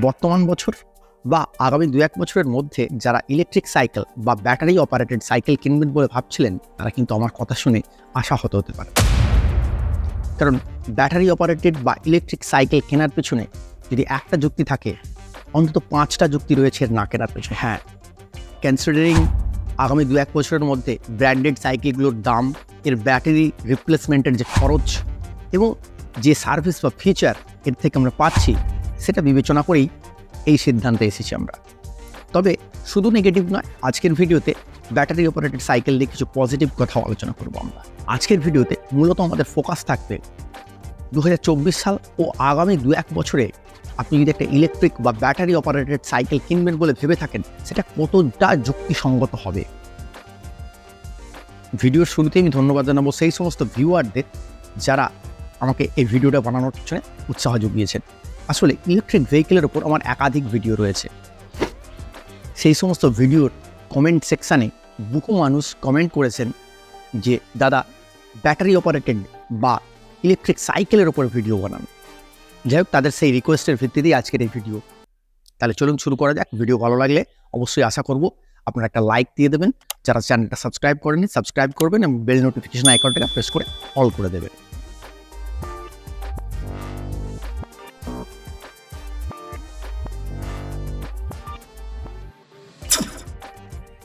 বর্তমান বছর বা আগামী দু এক বছরের মধ্যে যারা ইলেকট্রিক সাইকেল বা ব্যাটারি অপারেটেড সাইকেল কিনবেন বলে ভাবছিলেন তারা কিন্তু আমার কথা শুনে আশাহত হতে পারে। কারণ ব্যাটারি অপারেটেড বা ইলেকট্রিক সাইকেল কেনার পেছনে যদি একটা যুক্তি থাকে অন্তত পাঁচটা যুক্তি রয়েছে না কেনার পেছনে। হ্যাঁ। কনসিডারিং আগামী দু এক বছরের মধ্যে ব্র্যান্ডেড সাইকেলগুলোর দাম এর ব্যাটারি রিপ্লেসমেন্টের যে খরচ এবং যে সার্ভিস বা ফিচার এর থেকে আমরা পাচ্ছি সেটা বিবেচনা করেই এই সিদ্ধান্তে এসেছি আমরা। তবে শুধু নেগেটিভ নয়, আজকের ভিডিওতে ব্যাটারি অপারেটেড সাইকেল নিয়ে কিছু পজিটিভ কথা আলোচনা করব আমরা। আজকের ভিডিওতে মূলত আমাদের ফোকাস থাকবে দু হাজার চব্বিশ সাল ও আগামী দু এক বছরে আপনি যদি একটা ইলেকট্রিক বা ব্যাটারি অপারেটেড সাইকেল কিনবেন বলে ভেবে থাকেন, সেটা কতটা যুক্তিসঙ্গত হবে? ভিডিওর শুরুতে আমি ধন্যবাদ জানাব সেই সমস্ত ভিউয়ারদের যারা আমাকে এই ভিডিওটা বানানোর পিছনে উৎসাহ জুগিয়েছেন। আসলে ইলেকট্রিক ভেহিকেলের ওপর আমার একাধিক ভিডিও রয়েছে। সেই সমস্ত ভিডিওর কমেন্ট সেকশানে বহু মানুষ কমেন্ট করেছেন যে, দাদা ব্যাটারি অপারেটেড বা ইলেকট্রিক সাইকেলের ওপর ভিডিও বানান। যাই হোক, তাদের সেই রিকোয়েস্টের ভিত্তিতেই আজকের এই ভিডিও তাহলে চলুন শুরু করা যাক। ভিডিও ভালো লাগলে অবশ্যই আশা করব আপনারা একটা লাইক দিয়ে দেবেন। যারা চ্যানেলটা সাবস্ক্রাইব করেনি সাবস্ক্রাইব করবেন এবং বেল নোটিফিকেশন আইকনটাকে প্রেস করে অল করে দেবেন।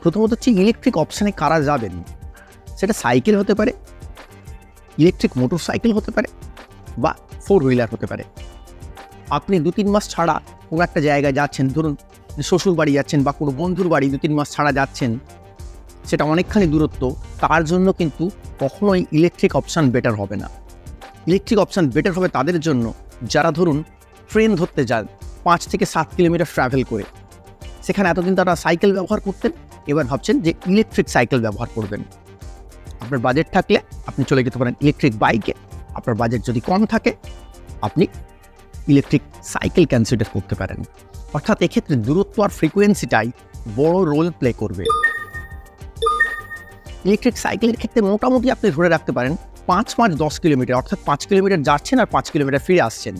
প্রথমত হচ্ছে ইলেকট্রিক অপশানে কারা যাবেন? সেটা সাইকেল হতে পারে ইলেকট্রিক মোটর সাইকেল হতে পারে, বা ফোর হুইলার হতে পারে। আপনি দু তিন মাস ছাড়া কোনো একটা জায়গায় যাচ্ছেন, ধরুন শ্বশুর বাড়ি যাচ্ছেন বা কোনো বন্ধুর বাড়ি দু তিন মাস ছাড়া যাচ্ছেন, সেটা অনেকখানি দূরত্ব, তার জন্য কিন্তু কখনোই ইলেকট্রিক অপশান বেটার হবে না। ইলেকট্রিক অপশান বেটার হবে তাদের জন্য যারা ধরুন ট্রেন ধরতে যান পাঁচ থেকে সাত কিলোমিটার ট্রাভেল করে। সেখানে এতদিন তারা সাইকেল ব্যবহার করতেন এবার ভাবছেন যে ইলেকট্রিক সাইকেল ব্যবহার করবেন। আপনার বাজেট থাকলে আপনি চলে যেতে পারেন ইলেকট্রিক বাইকে আপনার বাজেট যদি কম থাকে, আপনি ইলেকট্রিক সাইকেল কনসিডার করতে পারেন। অর্থাৎ এক্ষেত্রে দূরত্ব আর ফ্রিকোয়েন্সিটাই বড় রোল প্লে করবে। ইলেকট্রিক সাইকেলের ক্ষেত্রে মোটামুটি আপনি ধরে রাখতে পারেন পাঁচ পাঁচ দশ কিলোমিটার, অর্থাৎ পাঁচ কিলোমিটার যাচ্ছেন আর পাঁচ কিলোমিটার ফিরে আসছেন।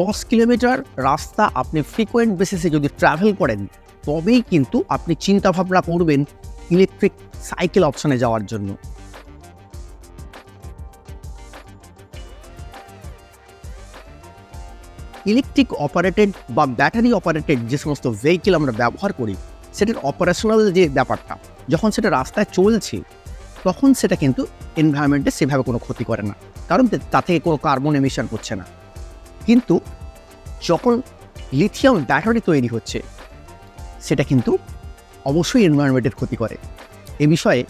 দশ কিলোমিটার রাস্তা আপনি ফ্রিকোয়েন্ট বেসিসে যদি ট্রাভেল করেন তবেই কিন্তু আপনি চিন্তা ভাবনা করবেন ইলেকট্রিক সাইকেল অপশনে যাওয়ার জন্য। ইলেকট্রিক অপারেটেড বা ব্যাটারি অপারেটেড যে সমস্ত ভেহিকেল আমরা ব্যবহার করি, সেটার অপারেশনাল যে ব্যাপারটা, যখন সেটা রাস্তায় চলছে, তখন সেটা কিন্তু এনভায়রনমেন্টে সেভাবে কোনো ক্ষতি করে না, কারণ তা থেকে কোনো কার্বন এমিশন হচ্ছে না। কিন্তু যখন লিথিয়াম ব্যাটারি তৈরি হচ্ছে সেটা কিন্তু অবশ্যই এনভায়রনমেন্টের ক্ষতি করে। এ বিষয়ে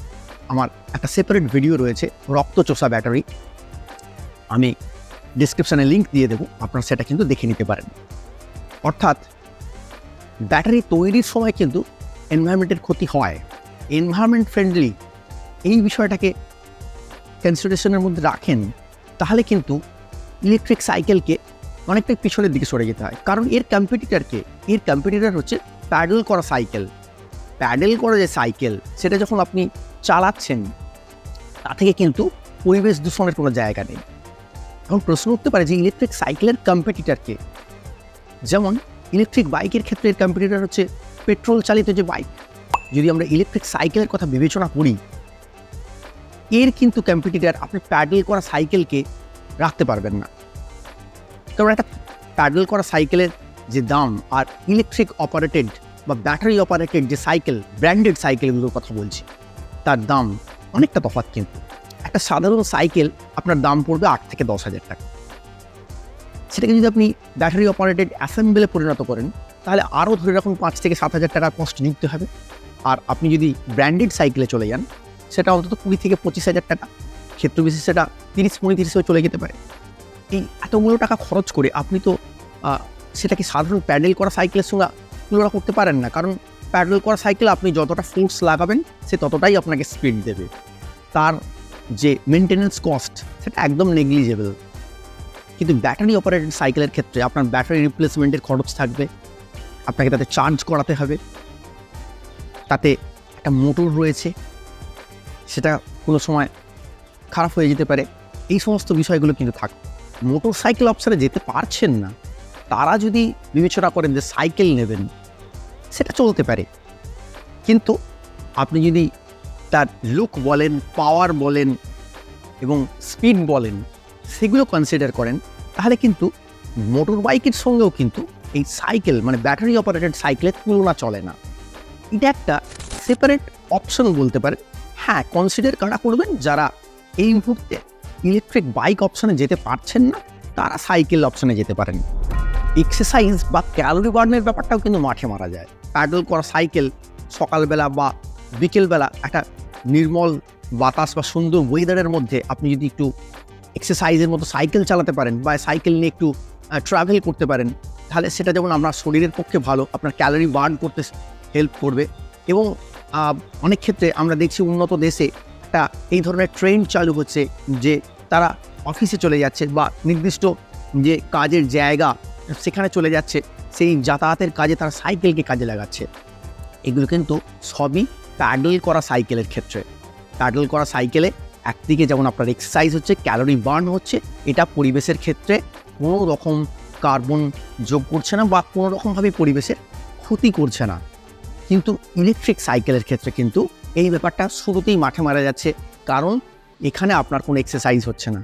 আমার একটা সেপারেট ভিডিও রয়েছে, রক্তচোষা ব্যাটারি আমি ডিসক্রিপশানে লিঙ্ক দিয়ে দেবো, আপনারা সেটা কিন্তু দেখে নিতে পারেন। অর্থাৎ ব্যাটারি তৈরির সময় কিন্তু এনভায়রনমেন্টের ক্ষতি হয়। এনভায়রনমেন্ট ফ্রেন্ডলি এই বিষয়টাকে কনসিডারেশনের মধ্যে রাখেন, তাহলে কিন্তু ইলেকট্রিক সাইকেলকে অনেকটাই পিছনের দিকে সরে যেতে হয়। কারণ এর কম্পিটিটারকে এর কম্পিটিটার হচ্ছে প্যাডেল করা সাইকেল। প্যাডেল করা যে সাইকেল, সেটা যখন আপনি চালাচ্ছেন, তা থেকে কিন্তু পরিবেশ দূষণের কোনো জায়গা নেই। এখন প্রশ্ন উঠতে পারে যে ইলেকট্রিক সাইকেলের কম্পিটিটারকে যেমন ইলেকট্রিক বাইকের ক্ষেত্রে এর কম্পিটিটার হচ্ছে পেট্রোল চালিত যে বাইক। যদি আমরা ইলেকট্রিক সাইকেলের কথা বিবেচনা করি, এর কিন্তু কম্পিটিটার আপনি প্যাডেল করা সাইকেলকে রাখতে পারবেন না। কারণ একটা প্যাডেল করা সাইকেলের যে দাম আর ইলেকট্রিক অপারেটেড বা ব্যাটারি অপারেটেড যে সাইকেল ব্র্যান্ডেড সাইকেলগুলোর কথা বলছি, তার দাম অনেকটা তফাৎ কিন্তু। একটা সাধারণ সাইকেল আপনার দাম পড়বে আট থেকে দশ হাজার টাকা। সেটাকে যদি আপনি ব্যাটারি অপারেটেড অ্যাসেম্বলে পরিণত করেন, তাহলে আরও ধরে রাখুন পাঁচ থেকে সাত হাজার টাকার কষ্ট নিতে হবে। আর আপনি যদি ব্র্যান্ডেড সাইকেলে চলে যান, সেটা অন্তত কুড়ি থেকে পঁচিশ হাজার টাকা। ক্ষেত্রবিশেষে সেটা তিরিশ, পঁয়ত্রিশেও চলে যেতে পারে। এই এতগুলো টাকা খরচ করে আপনি তো আহ, সেটাকে সাধারণ প্যাডেল করা সাইকেলের সঙ্গে তুলনা করতে পারেন না। কারণ প্যাডেল করা সাইকেল আপনি যতটা ফোর্স লাগাবেন সে ততটাই আপনাকে স্পিড দেবে। তার যে মেনটেনেন্স কস্ট সেটা একদম নেগলিজেবল কিন্তু ব্যাটারি অপারেটেড সাইকেলের ক্ষেত্রে আপনার ব্যাটারি রিপ্লেসমেন্টের খরচ থাকবে আপনাকে তাতে চার্জ করাতে হবে। তাতে একটা মোটর রয়েছে সেটা কোনো সময় খারাপ হয়ে যেতে পারে। এই সমস্ত বিষয়গুলো কিন্তু থাকবে মোটর সাইকেল অপশানে যেতে পারছেন না। তারা যদি বিবেচনা করেন যে সাইকেল নেবেন, সেটা চলতে পারে। কিন্তু আপনি যদি তার লুক বলেন পাওয়ার বলেন এবং স্পিড বলেন, সেগুলো কনসিডার করেন, তাহলে কিন্তু মোটর বাইকের সঙ্গেও কিন্তু এই সাইকেল মানে ব্যাটারি অপারেটেড সাইকেলের তুলনা চলে না। এটা একটা সেপারেট অপশন বলতে পারেন হ্যাঁ কনসিডার কারা করবেন? যারা এই মুহূর্তে ইলেকট্রিক বাইক অপশনে যেতে পারছেন না, তারা সাইকেল অপশনে যেতে পারেন। এক্সারসাইজ বা ক্যালোরি বার্নের ব্যাপারটাও কিন্তু মাঠে মারা যায়। প্যাডেল করা সাইকেল সকালবেলা বা বিকেলবেলা একটা নির্মল বাতাস বা সুন্দর ওয়েদারের মধ্যে আপনি যদি একটু এক্সারসাইজের মতো সাইকেল চালাতে পারেন বা সাইকেল নিয়ে একটু ট্রাভেল করতে পারেন, তাহলে সেটা যেমন আপনার শরীরের পক্ষে ভালো, আপনার ক্যালোরি বার্ন করতে হেল্প করবে এবং অনেক ক্ষেত্রে আমরা দেখছি উন্নত দেশে একটা এই ধরনের ট্রেন্ড চালু হচ্ছে যে তারা অফিসে চলে যাচ্ছে বা নির্দিষ্ট যে কাজের জায়গা সেখানে চলে যাচ্ছে, সেই যাতায়াতের কাজে তারা সাইকেলকে কাজে লাগাচ্ছে। এগুলো কিন্তু সবই প্যাডেল করা সাইকেলের ক্ষেত্রে। প্যাডেল করা সাইকেলে একদিকে যেমন আপনার এক্সারসাইজ হচ্ছে ক্যালোরি বার্ন হচ্ছে, এটা পরিবেশের ক্ষেত্রে কোনো রকম কার্বন যোগ করছে না বা কোনো রকমভাবে পরিবেশের ক্ষতি করছে না। কিন্তু ইলেকট্রিক সাইকেলের ক্ষেত্রে কিন্তু এই ব্যাপারটা শুরুতেই মাঠে মারা যাচ্ছে, কারণ এখানে আপনার কোনো এক্সারসাইজ হচ্ছে না।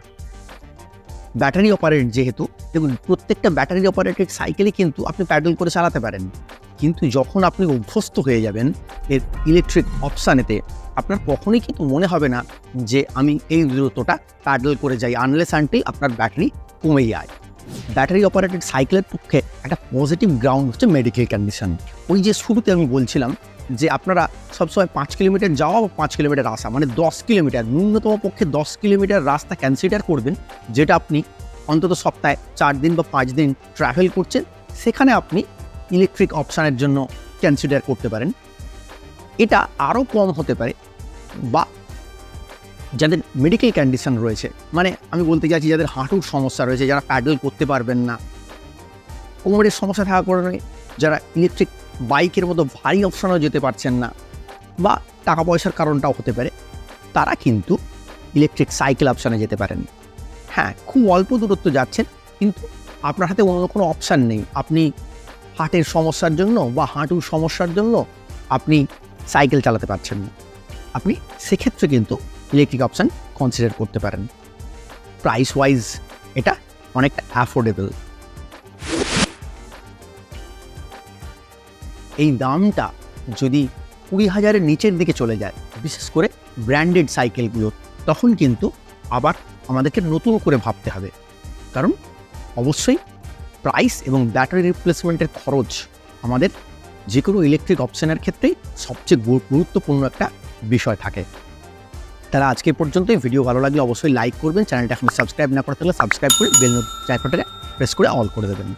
ব্যাটারি অপারেট যেহেতু, দেখুন, প্রত্যেকটা ব্যাটারি অপারেটেড সাইকেলই কিন্তু আপনি প্যাডেল করে চালাতে পারেন। কিন্তু যখন আপনি অভ্যস্ত হয়ে যাবেন এর ইলেকট্রিক অপশানেতে আপনার কখনোই কিন্তু মনে হবে না যে, আমি এই দূরত্বটা প্যাডেল করে যাই আনলেস আনটি আপনার ব্যাটারি কমে যায় ব্যাটারি অপারেটেড সাইকেলের পক্ষে একটা পজিটিভ গ্রাউন্ড হচ্ছে মেডিকেল কন্ডিশন ওই যে শুরুতে আমি বলছিলাম যে আপনারা সবসময় পাঁচ কিলোমিটার যাওয়া বা পাঁচ কিলোমিটার আসা মানে দশ কিলোমিটার, ন্যূনতম পক্ষে দশ কিলোমিটার রাস্তা কনসিডার করবেন, যেটা আপনি অন্তত সপ্তাহে চার দিন বা পাঁচ দিন ট্রাভেল করছেন, সেখানে আপনি ইলেকট্রিক অপশানের জন্য কনসিডার করতে পারেন। এটা আরও কম হতে পারে বা যাদের মেডিকেল কন্ডিশন রয়েছে মানে আমি বলতে চাইছি যাদের হাঁটুর সমস্যা রয়েছে, যারা প্যাডেল করতে পারবেন না, কোমরের সমস্যা থাকার কারণে যারা ইলেকট্রিক বাইকের মতো ভারী অপশনেও যেতে পারছেন না, বা টাকা পয়সার কারণটাও হতে পারে, তারা কিন্তু ইলেকট্রিক সাইকেল অপশানে যেতে পারেন। হ্যাঁ খুব অল্প দূরত্ব যাচ্ছেন, কিন্তু আপনার হাতে অন্য কোনো অপশান নেই। আপনি হার্টের সমস্যার জন্য বা হাঁটুর সমস্যার জন্য আপনি সাইকেল চালাতে পারছেন না। আপনি সেক্ষেত্রে কিন্তু ইলেকট্রিক অপশান কনসিডার করতে পারেন। প্রাইস ওয়াইজ এটা অনেকটা অ্যাফোর্ডেবল এই দামটা যদি কুড়ি হাজারের নিচের দিকে চলে যায়, বিশেষ করে ব্র্যান্ডেড সাইকেলগুলো তখন কিন্তু আবার আমাদেরকে নতুন করে ভাবতে হবে। কারণ অবশ্যই প্রাইস এবং ব্যাটারি রিপ্লেসমেন্টের খরচ আমাদের যে কোনো ইলেকট্রিক অপশানের ক্ষেত্রেই সবচেয়ে গুরুত্বপূর্ণ একটা বিষয় থাকে। তারা আজকে পর্যন্ত ভিডিও ভালো লাগলে অবশ্যই লাইক করবেন। চ্যানেলটা এখন সাবস্ক্রাইব না করে থাকলে সাবস্ক্রাইব করে বেল চাইপাটাকে প্রেস করে অল করে দেবেন।